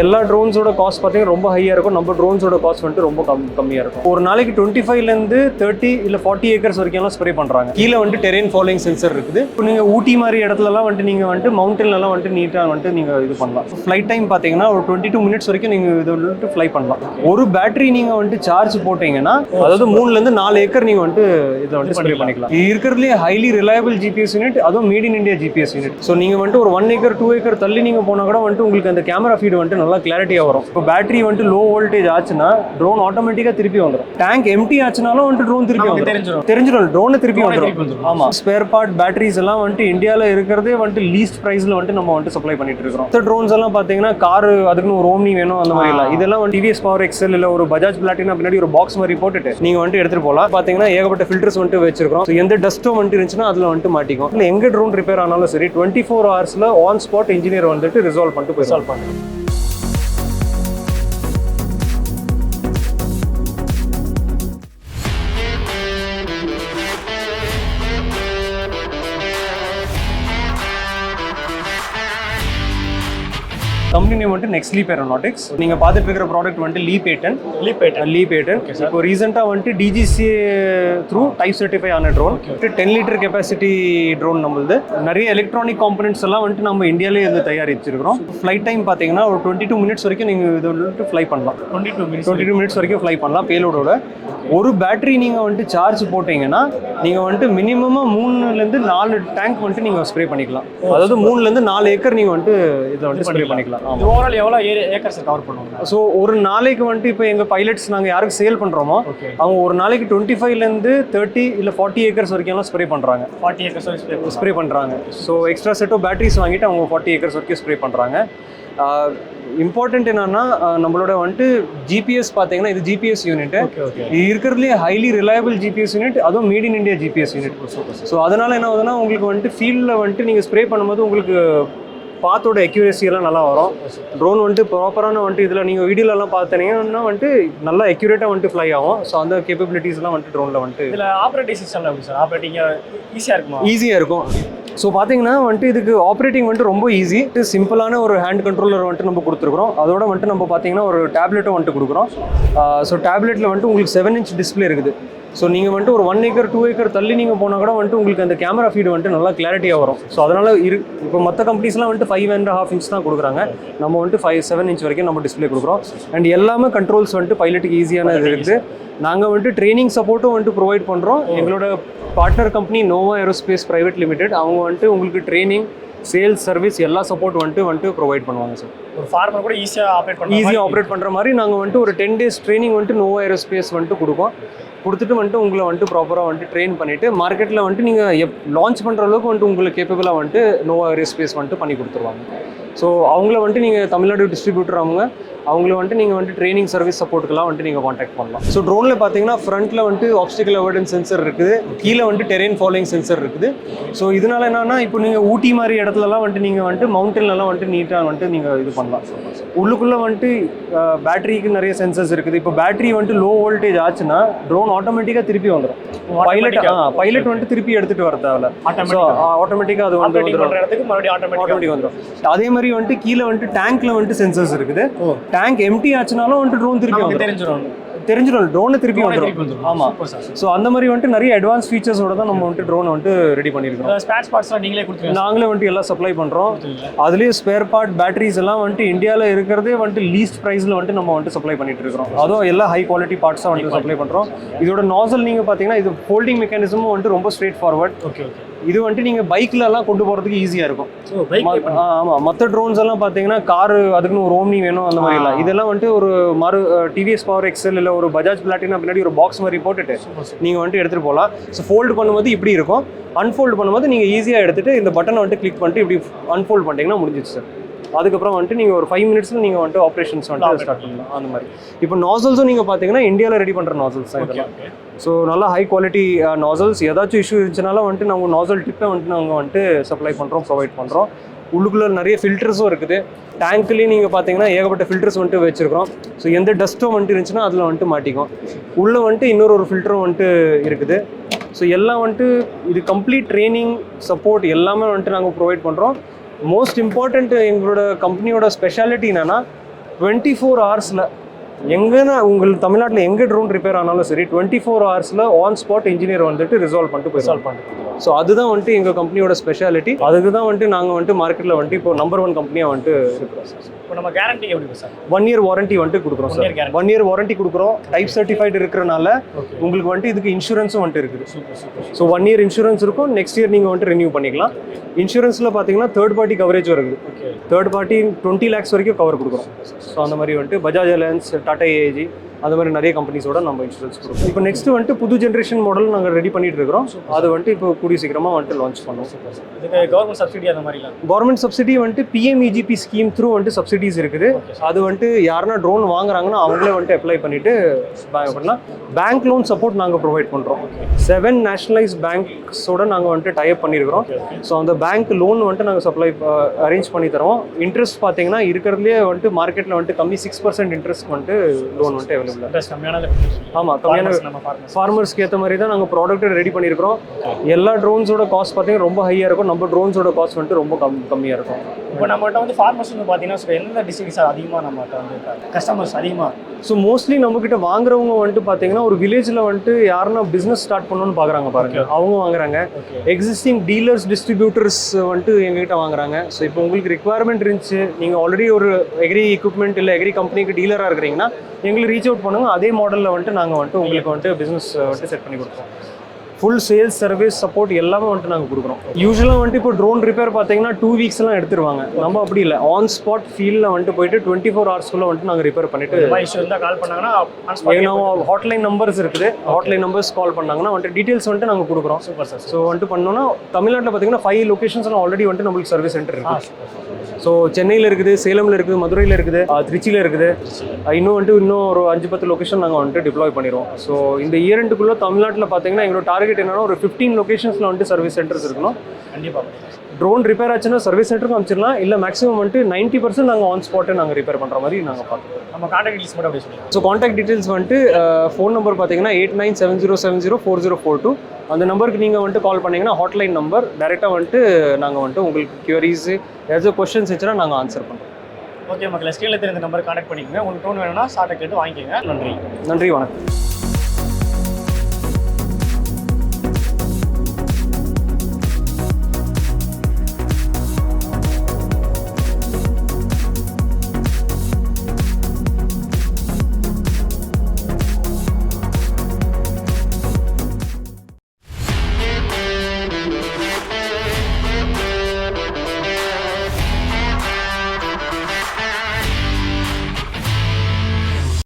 எல்லா ட்ரோன்ஸோட காஸ்ட் பார்த்தீங்கன்னா ரொம்ப ஹையாக இருக்கும். நம்ம ட்ரோன்ஸோட காஸ்ட் வந்துட்டு ரொம்ப கம் கம்மியாக இருக்கும். ஒரு நாளைக்கு டுவெண்ட்டி ஃபைவ்லேருந்து தேர்ட்டி இல்லை ஃபார்ட்டி ஏக்கர்ஸ் வரைக்கும்லாம் ஸ்ப்ரே பண்ணுறாங்க கீழே வந்துட்டு டெரெயின் ஃபாலோயிங் சென்சர் இருக்குது. இப்போ நீங்கள் ஊட்டி மாதிரி இடத்துலலாம் வந்துட்டு நீங்கள் வந்துட்டு மவுண்டன்லலாம் வந்துட்டு நீட்டாக வந்துட்டு நீங்கள் இது பண்ணலாம். ஃப்ளைட் டைம் பார்த்தீங்கன்னா ஒரு டுவெண்ட்டி டூ மினிட்ஸ் வரைக்கும் நீங்கள் இது வந்துட்டு ஃப்ளை பண்ணலாம். ஒரு பேட்டரி நீங்கள் வந்துட்டு சார்ஜ் போட்டீங்கன்னா அதாவது மூணுலேருந்து நாலு ஏக்கர் நீங்கள் வந்துட்டு இதை வந்துட்டு ஸ்ப்ரே பண்ணிக்கலாம். இது இருக்கிறதுலே ஹைலி ரிலையபிள் ஜிபிஎஸ் யூனிட் அதுவும் made in India GPS unit so நீங்கள் வந்துட்டு ஒரு ஒன் ஏக்கர் டூ ஏக்கர் தள்ளி நீங்கள் போனால் கூட வந்துட்டு உங்களுக்கு அந்த கேமரா ஃபீடு வந்துட்டு நல்லா கிளாரிட்டியாக வரும். இப்போ பேட்டரி வந்துட்டு லோ வோல்டேஜ் ஆச்சுன்னா ட்ரோன் ஆட்டோமேட்டிக்காக திருப்பி வந்துடும் டேங்க் எம்டி ஆச்சுனாலும் வந்துட்டு ட்ரோன் திருப்பி வந்துடும் தெரிஞ்சிடும். தெரிஞ்சிடும் ட்ரோனு திருப்பி வந்துடும் வந்துரும். ஆமா. ஸ்பேர் பார்ட் பேட்டரிஸ் எல்லாம் வந்துட்டு இந்தியாவில் இருக்கிறதே வந்துட்டு லீஸ்ட் ப்ரைஸ்ல வந்துட்டு நம்ம வந்துட்டு சப்ளை பண்ணிட்டு இருக்கிறோம். இந்த ட்ரோன்ஸ் எல்லாம் பார்த்தீங்கன்னா கார் அதுக்குன்னு ஒரு ஓம்னி வேணும் அந்த மாதிரி இல்லை. இதெல்லாம் வந்து டிவிஎஸ் பவர் எக்ஸல் இல்லை ஒரு பஜாஜ் பிளாட்டினா பின்னாடி ஒரு பாக்ஸ் மாதிரி போட்டுட்டு நீங்க வந்துட்டு எடுத்துட்டு போகலாம் பார்த்தீங்கன்னா ஏகப்பட்ட ஃபில்டர்ஸ் வந்துட்டு வச்சிருக்கோம் எந்த டஸ்ட்டும் வந்துட்டு இருந்துச்சுன்னா அதில் வந்துட்டு மாட்டிக்கும். இல்லை எங்க ட்ரோன் ரிப்பேர் ஆனாலும் சரி டுவெண்ட்டி ஃபோர் ஹவர்ஸ்ல ஆன் ஸ்பாட் இன்ஜினியர் வந்துட்டு ரிசால்வ் பண்ணிட்டு போய் சால்வ் பண்ணுங்க கம்பெனி வந்துட்டு நெக்ஸ்ட் லீப் ஏரோநாட்டிக்ஸ் நீங்க பார்த்துட்டு இருக்கிற ப்ராடக்ட் வந்துட்டு லீப் ஏட்டன் லீப் ஆயிட்டேன் லீப் ஏட்டன் இப்போ ரீசெண்டாக வந்துட்டு டிஜிசி த்ரூ டைப் சர்டிஃபை ஆன drone ten litre capacity drone நம்மளுது. நிறைய எலக்ட்ரானிக் காம்பனன்ட்ஸ் எல்லாம் வந்துட்டு நம்ம இந்தியாவிலே இது தயாரிச்சிருக்கிறோம். ஃப்ளைட் டைம் பார்த்தீங்கன்னா ஒரு டுவெண்ட்டி டூ மினிட்ஸ் வரைக்கும் நீங்கள் இது வந்துட்டு ஃப்ளை பண்ணலாம். Twenty two minutes twenty two minutes வரைக்கும் ஃப்ளை பண்ணலாம் பேலோடோட ஒரு பேட்டரி நீங்கள் வந்துட்டு சார்ஜ் போட்டீங்கன்னா நீங்கள் வந்துட்டு மினிமமாக மூணுலேருந்து நாலு டேங்க் வந்துட்டு நீங்கள் ஸ்ப்ரே பண்ணிக்கலாம். அதாவது மூணுலேருந்து நாலு ஏக்கர் நீங்கள் வந்துட்டு இதை வந்துட்டு ஸ்ப்ரே பண்ணிக்கலாம். இது ஓவரால் எவ்வளோ ஏரியா ஏக்கர்ஸ் கவர் பண்ணுவாங்க? ஸோ ஒரு நாளைக்கு வந்துட்டு இப்போ எங்கள் பைலட்ஸ் நாங்கள் யாருக்கு சேல் பண்ணுறோமோ அவங்க ஒரு நாளைக்கு டுவெண்ட்டி ஃபைவ்லேருந்து தேர்ட்டி இல்லை ஃபார்ட்டி ஏக்கர்ஸ் வரைக்கும்லாம் ஸ்ப்ரே பண்ணுறாங்க ஃபார்ட்டி ஏக்கர்ஸ் வரைக்கும் ஸ்ப்ரே பண்ணுறாங்க ஸோ எக்ஸ்ட்ரா செட்டோ பேட்டரிஸ் வாங்கிட்டு அவங்க ஃபார்ட்டி ஏக்கர்ஸ் வரைக்கும் ஸ்ப்ரே பண்ணுறாங்க இம்பார்ட்டன்ட் என்னன்னா நம்மளோட வந்துட்டு ஜிபிஎஸ் பார்த்தீங்கன்னா இது ஜிபிஎஸ் யூனிட் ஓகே ஓகே இது இருக்கிறதுலே ஹைலி ரிலையபிள் ஜிபிஎஸ் யூனிட் அதுவும் made in India GPS unit so அதனால என்ன ஆகுதுன்னா உங்களுக்கு வந்துட்டு ஃபீல்டில் வந்துட்டு நீங்கள் ஸ்ப்ரே பண்ணும்போது உங்களுக்கு பாத்தோட accuracy எல்லாம் நல்லா வரும். ட்ரோன் வந்துட்டு ப்ராப்பரான வந்துட்டு இதில் நீங்கள் வீடியோலலாம் பார்த்தீங்கன்னா வந்துட்டு நல்லா அக்யூரேட்டாக வந்துட்டு ஃப்ளை ஆகும். ஸோ அந்த கேப்பபிலிட்டிஸ்லாம் வந்துட்டு ட்ரோனில் வந்துட்டு இதில் ஆப்ரேட்டிங் சிஸ்டம்ல எப்படி சார் ஆப்ரேட்டிங் ஈஸியாக இருக்குமா? ஈஸியாக இருக்கும். ஸோ பார்த்தீங்கன்னா வந்துட்டு இதுக்கு ஆப்ரேட்டிங் வந்துட்டு ரொம்ப ஈஸி சிம்பிளான ஒரு ஹேண்ட் கண்ட்ரோலர் வந்துட்டு நம்ம கொடுத்துருக்குறோம். அதோட வந்துட்டு நம்ம பார்த்தீங்கன்னா ஒரு டேப்லெட்டும் வந்துட்டு கொடுக்குறோம். ஸோ டேப்லெட்டில் வந்துட்டு உங்களுக்கு செவன் இன்ச் டிஸ்பிளே இருக்குது. ஸோ நீங்கள் வந்துட்டு ஒரு ஒன் ஏக்கர் டூ ஏக்கர் தள்ளி நீங்கள் போனால் கூட வந்துட்டு உங்களுக்கு அந்த கேமரா ஃபீடு வந்துட்டு நல்லா கிளாரிட்டியாக வரும். ஸோ அதனால் இரு இப்போ மற்ற கம்பெனிஸ்லாம் வந்துட்டு ஃபைவ் அண்ட் ஹாஃப் இன்ச் தான் கொடுக்குறாங்க. நம்ம வந்துட்டு ஃபைவ் செவன் இன்ச் வரைக்கும் நம்ம டிஸ்பிளே கொடுக்குறோம். அண்ட் எல்லாமே கண்ட்ரோல்ஸ் வந்துட்டு பைலட்டுக்கு ஈஸியான இது இருக்குது. நாங்கள் வந்துட்டு ட்ரைனிங் சப்போர்ட்டும் வந்துட்டு ப்ரொவைட் பண்ணுறோம் எங்களோட partner company Nova Aerospace private limited அவங்க வந்துட்டு உங்களுக்கு ட்ரைனிங் சேல்ஸ் சர்வீஸ் எல்லா சப்போர்ட் வந்துட்டு வந்துட்டு ப்ரொவைட் பண்ணுவாங்க சார் ஒரு ஃபார்மர் கூட ஈஸியாக ஆப்ரேட் பண்ண ஈஸியாக ஆப்ரேட் பண்ணுற மாதிரி நாங்கள் வந்துட்டு ஒரு டென் டேஸ் ட்ரைனிங் வந்துட்டு நோவா ஏரோஸ்பேஸ் வந்துட்டு கொடுப்போம் கொடுத்துட்டு வந்துட்டு உங்களை வந்துட்டு ப்ராப்பராக வந்துட்டு ட்ரெயின் பண்ணிவிட்டு மார்க்கெட்டில் வந்துட்டு நீங்கள் எப் லான்ச் பண்ணுற அளவுக்கு வந்துட்டு உங்களுக்கு கேப்பபிளாக வந்துட்டு நோவா ஸ்பேஸ் வந்துட்டு பண்ணி கொடுத்துருவாங்க. ஸோ அவங்கள வந்துட்டு நீங்கள் தமிழ்நாடு டிஸ்ட்ரிபியூட்டர் அவங்க அவங்கள வந்துட்டு நீங்கள் வந்துட்டு ட்ரைனிங் சர்வீஸ் சப்போர்ட்டுக்கெல்லாம் வந்துட்டு நீங்கள் காண்டாக்ட் பண்ணலாம். ஸோ ட்ரோனில் பார்த்தீங்கன்னா ஃப்ரண்ட்டில் வந்துட்டு ஆப்ஸ்டிக்கல் அவார்டன் சென்சர் இருக்குது. கீழே வந்துட்டு டெரெயின் ஃபாலோயிங் சென்சர் இருக்குது. ஸோ இதனால என்னன்னா இப்போ நீங்கள் ஊட்டி மாதிரி இடத்துலலாம் வந்துட்டு நீங்கள் வந்துட்டு மவுண்டன்லலாம் வந்துட்டு நீட்டாக வந்துட்டு நீங்கள் இது பண்ணலாம். உள்ளுக்குள்ளே வந்துட்டு பேட்டரிக்கு நிறைய சென்சர்ஸ் இருக்குது. இப்போ பேட்டரி வந்துட்டு லோ வோல்டேஜ் ஆச்சுன்னா ட்ரோன் ஆட்டோமேட்டிக்காக திருப்பி வந்துடும் பைலட் ஆ பைலட் வந்துட்டு திருப்பி எடுத்துகிட்டு வர ஆட்டோமேட்டிக் ஆட்டோமேட்டிக்காக அது வந்து வந்துடும் ஆட்டோமேட்டிக் வந்துடும் அதே மாதிரி வந்துட்டு கீழே வந்துட்டு டேங்க்ல வந்துட்டு சென்சர்ஸ் இருக்குது. டேங்க் எம்டி ஆச்சுனாலும் வந்துட்டு ட்ரோன் திருப்பி தெரிஞ்சிடும். தெரிஞ்சிடும். ட்ரோனு திருப்பி Drone திருப்பி வந்துடும் வந்துரும். ஆமா. ஸோ அந்த மாதிரி வந்துட்டு நிறைய அட்வான்ஸ் ஃபீச்சர்ஸோட தான் நம்ம வந்துட்டு ட்ரோனை வந்துட்டு ரெடி பண்ணியிருக்கோம் ஸ்பேர் பார்ட்ஸ்லாம் நீங்களே வந்துட்டு எல்லாம் சப்ளை பண்ணுறோம் அதுலேயும் ஸ்பேர் பார்ட் பேட்டரிஸ் எல்லாம் வந்துட்டு இந்தியாவில் இருக்கிறதே வந்துட்டு லீஸ்ட் ப்ரைஸில் வந்துட்டு நம்ம வந்துட்டு சப்ளை பண்ணிட்டு இருக்கிறோம். அதுவும் எல்லா ஹை குவாலிட்டி பார்ட்ஸாக வந்துட்டு சப்ளை பண்ணுறோம் இதோட நாசல் நீங்கள் பார்த்தீங்கன்னா இது ஃபோல்டிங் மெக்கானிசமும் வந்துட்டு ரொம்ப ஸ்ட்ரெயிட் ஃபார்வர்ட் ஓகே ஓகே இது வந்துட்டு நீங்கள் பைக்ல எல்லாம் கொண்டு போகிறதுக்கு ஈஸியாக இருக்கும். ஸோ பைக் ம- ஆ, ஆமா. மற்ற ட்ரோன்ஸ் எல்லாம் பார்த்தீங்கன்னா கார் அதுக்குன்னு ஒரு ஓம்னி வேணும் அந்த மாதிரி இல்லை இதெல்லாம் வந்துட்டு ஒரு மறு டிவிஎஸ் பவர் எக்ஸல் இல்லை ஒரு பஜாஜ் பிளாட்டினா பின்னாடி ஒரு பாக்ஸ் மாதிரி போட்டுட்டு நீங்கள் வந்துட்டு எடுத்துகிட்டு போகலாம் ஸோ ஃபோல்டு பண்ணும்போது இப்படி இருக்கும். அன்ஃபோல்டு பண்ணும்போது நீங்கள் ஈஸியாக எடுத்துட்டு இந்த பட்டனை வந்துட்டு கிளிக் பண்ணிட்டு இப்படி அன்ஃபோல்ட் பண்ணிட்டீங்கன்னா முடிஞ்சிச்சு சார் அதுக்கப்புறம் வந்துட்டு நீங்கள் ஒரு ஃபைவ் மினிட்ஸில் நீங்கள் வந்துட்டு ஆப்ரேஷன்ஸ் வந்துட்டு ஸ்டார்ட் பண்ணலாம். அந்த மாதிரி. இப்போ நாசல்ஸும் நீங்கள் பார்த்தீங்கன்னா இந்தியாவில் ரெடி பண்ணுற நாசல்ஸ் தான் இதெல்லாம். ஸோ நல்லா ஹை குவாலிட்டி நாசல்ஸ் ஏதாச்சும் இஷ்யூ இருந்துச்சுனாலும் வந்துட்டு நாங்கள் நாசல் டிப்பை வந்துட்டு நாங்கள் வந்துட்டு சப்ளை பண்ணுறோம் ப்ரொவைட் பண்ணுறோம் உள்ளுக்குள்ள நிறைய ஃபில்டர்ஸும் இருக்குது. டேங்க்லேயும் நீங்கள் பார்த்தீங்கன்னா ஏகப்பட்ட ஃபில்டர்ஸ் வந்துட்டு வச்சிருக்கிறோம். ஸோ எந்த டஸ்ட்டும் வந்துட்டு இருந்துச்சுன்னா அதில் வந்துட்டு மாட்டிக்கும். உள்ளே வந்துட்டு இன்னொரு ஒரு ஃபில்டரும் வந்துட்டு இருக்குது. ஸோ எல்லாம் வந்துட்டு இது கம்ப்ளீட் ட்ரைனிங் சப்போர்ட் எல்லாமே வந்துட்டு நாங்கள் ப்ரொவைட் பண்ணுறோம் மோஸ்ட் இம்பார்ட்டண்ட் எங்களோட கம்பெனியோட ஸ்பெஷாலிட்டி என்னன்னா டுவெண்ட்டி ஃபோர் ஹவர்ஸில் எங்கன்னா உங்களுக்கு தமிழ்நாட்டில் எங்கே ட்ரோன் ரிப்பேர் ஆனாலும் சரி டுவெண்ட்டி ஃபோர் ஹவர்ஸில் ஆன் ஸ்பாட் இன்ஜினியர் வந்துட்டு ரிசால்வ் பண்ணிட்டு போய் சால்வ் பண்ணிட்டு ஸோ அதுதான் வந்துட்டு எங்கள் கம்பெனியோட ஸ்பெஷாலிட்டி அதுக்கு தான் வந்துட்டு நாங்கள் வந்துட்டு மார்க்கெட்டில் வந்துட்டு இப்போ நம்பர் ஒன் கம்பெனியாக வந்துட்டு இருக்கிறோம். சார் இப்போ நம்ம கேரண்டி எப்படி சார் ஒன் இயர் வாரண்டி வந்துட்டு கொடுக்குறோம் சார். ஒன் இயர் வாரண்டி கொடுக்குறோம். டைப் சர்டிஃபைடு இருக்கிறனால உங்களுக்கு வந்துட்டு இதுக்கு இன்சூரன்ஸும் வந்துட்டு இருக்குது. ஸோ ஒன் இயர் இன்சூரன்ஸ் இருக்கும். நெக்ஸ்ட் இயர் நீங்கள் வந்துட்டு ரினியூ பண்ணிக்கலாம். இன்சூரன்ஸில் பார்த்தீங்கன்னா third party coverage okay third party twenty lakhs வரைக்கும் கவர் கொடுக்குறோம். ஸோ அந்த மாதிரி வந்துட்டு பஜாஜ் அலையன்ஸ் டாடா ஏஜி அந்த மாதிரி நிறைய கம்பெனிஸோட நம்ம இன்சூரன்ஸ் கொடுக்குறோம் இப்போ நெக்ஸ்ட் வந்துட்டு புது ஜென்ரேஷன் மாடல் நாங்கள் ரெடி பண்ணிட்டு இருக்கிறோம். அது வந்துட்டு இப்போ கூடிய சீக்கிரமாக வந்துட்டு லான்ச் பண்ணுவோம். இதுக்கு கவர்மெண்ட் சப்சிடி அந்த மாதிரிலாம் கவர்மெண்ட் சப்சிடி வந்துட்டு பிஎம்இஜிபி ஸ்கீம் த்ரூ வந்துட்டு சப்சிடிஸ் இருக்குது. அது வந்துட்டு யாருன்னா ட்ரோன் வாங்குறாங்கன்னா அவங்களே வந்துட்டு அப்ளை பண்ணிட்டு பண்ணலாம். பேங்க் லோன் சப்போர்ட் நாங்கள் ப்ரொவைட் பண்ணுறோம் செவன் நேஷனலைஸ் பேங்க்ஸோட நாங்கள் வந்துட்டு டைப் பண்ணியிருக்கிறோம் ஸோ அந்த பேங்க் லோன் வந்துட்டு நாங்கள் சப்ளை அரேஞ்ச் பண்ணி தரோம் இன்ட்ரெஸ்ட் பார்த்தீங்கன்னா இருக்கிறதுலே வந்துட்டு மார்க்கெட்டில் வந்துட்டு கம்மி சிக்ஸ் பர்சன்ட் இன்ட்ரெஸ்ட் வந்துட்டு லோன் வந்துட்டு அவைலபிள் இன்ட்ரெஸ்ட் கம்மியான ஆமாம் கம்மியான. ஃபார்மர்ஸ்க்கு ஏற்ற மாதிரி தான் நாங்கள் ப்ராடக்ட் ரெடி பண்ணியிருக்கிறோம் எல்லா ட்ரோன்ஸோட காஸ்ட் பார்த்தீங்கன்னா ரொம்ப ஹையாக இருக்கும். நம்ம ட்ரோன்ஸோட காஸ்ட் வந்துட்டு ரொம்ப கம் கம்மியாக இருக்கும். இப்போ நம்மகிட்ட வந்து ஃபார்மர்ஸ் வந்து பார்த்தீங்கன்னா டிஸ்ட்ரிக்ட் சார் அதிகமாக நம்மகிட்ட வந்து கஸ்டமர்ஸ் அதிகமாக ஸோ மோஸ்ட்லி நம்மக்கிட்ட வாங்குறவங்க வந்துட்டு பார்த்தீங்கன்னா ஒரு வில்லேஜில் வந்துட்டு யாருன்னா பிஸ்னஸ் ஸ்டார்ட் பண்ணணும்னு பார்க்குறாங்க பாருங்க. அவங்க வாங்குறாங்க. எக்ஸிஸ்டிங் டீலர்ஸ் டிஸ்ட்ரிபியூட்டர்ஸ் வந்துட்டு எங்ககிட்ட வாங்குறாங்க. ஸோ இப்போ உங்களுக்கு ரிக்குவயர்மெண்ட் இருந்துச்சு நீங்கள் ஆல்ரெடி ஒரு எக்ரி எக்யூப்மெண்ட் இல்லை எக்ரி கம்பெனிக்கு டீலராக இருக்கிறீங்கன்னா எங்களுக்கு ரீச் அவுட் பண்ணுங்க. அதே மாடலில் வந்துட்டு நாங்கள் வந்துட்டு உங்களுக்கு வந்துட்டு பிஸ்னஸ் வந்துட்டு செட் பண்ணி கொடுப்போம். ஃபுல் சேல்ஸ் சர்வீஸ் சப்போர்ட் எல்லாமே வந்துட்டு நாங்கள் கொடுக்குறோம். யூஸ்வலாக வந்துட்டு இப்போ ட்ரோன் ரிப்பேர் பார்த்தீங்கன்னா டூ வீக்ஸ்லாம் எடுத்துருவாங்க. நம்ம அப்படி இல்லை. ஆன் ஸ்பாட் ஃபீல்டில் வந்துட்டு போயிட்டு டுவெண்ட்டி ஃபோர் ஹவர்ஸ்க்குள்ளே வந்துட்டு நாங்கள் ரிப்பேர் பண்ணிட்டு இஷ்யூ இருந்தால் கால் பண்ணாங்கன்னா ஹாட்லைன் நம்பர்ஸ் இருக்குது. ஹாட்லைன் நம்பர்ஸ் கால் பண்ணாங்கன்னா வந்துட்டு டீட்டெயில்ஸ் வந்துட்டு நாங்கள் கொடுக்குறோம். சூப்பர் சார் ஸோ வந்துட்டு பண்ணோன்னா தமிழ்நாட்டில் பார்த்தீங்கன்னா ஃபைவ் லொகேஷன்ஸ்லாம் ஆல்ரெடி வந்துட்டு நம்மளுக்கு சர்வீஸ் சென்டர் ஆ இருக்கு. ஸோ சென்னையில் இருக்குது சேலமில் இருக்குது மதுரையில் இருக்குது திருச்சியில் இருக்குது. இன்னும் வந்துட்டு இன்னும் ஒரு அஞ்சு பத்து லொகேஷன் நாங்கள் வந்துட்டு டிப்ளாய் பண்ணிடுவோம் ஸோ இந்த இயர் ரெண்டுக்குள்ளே தமிழ்நாட்டில் பார்த்தீங்கன்னா எங்களோட டார்கெட் என்னன்னா ஒரு ஃபிஃப்டீன் லொகேஷன்ஸில் வந்துட்டு சர்வீஸ் சென்டர்ஸ் இருக்கணும். கண்டிப்பாக ட்ரோன் ரிப்பேர் ஆச்சுன்னா சர்வீஸ் சென்டருக்கு அமைச்சிடலாம் இல்லை மேக்ஸிமம் வந்துட்டு நைன்ட்டி பர்சன்ட் நாங்கள் ஆன் ஸ்பாட்டை நாங்கள் ரிப்பேர் பண்ணுற மாதிரி நாங்கள் பார்த்துக்கோம் நம்ம கான்டாக்ட் டீல்ஸ் மட்டும் சொல்லுங்கள் ஸோ காண்டாக்ட் டீடைல்ஸ் வந்துட்டு ஃபோன் நம்பர் பார்த்தீங்கன்னா eight nine seven zero seven zero four zero four two அந்த நம்பருக்கு நீங்கள் வந்துட்டு கால் பண்ணீங்கன்னா ஹாட்லைன் நம்பர் டேரெக்டாக வந்துட்டு நாங்கள் வந்துட்டு உங்களுக்கு கியூரிஸ் ஏதாச்சும் கொஸ்டின்ஸ் இருந்துச்சுன்னா நாங்கள் ஆன்சர் பண்ணுறோம் ஓகே மக்கள் ஸ்க்ரீனில் தெரிந்த நம்பர் கான்டாக்ட் பண்ணிக்கோங்க. உங்களுக்கு டோன் வேணும்னா சாட்டை கேட்டு வாங்கிக்கோங்க. நன்றி. நன்றி வணக்கம்.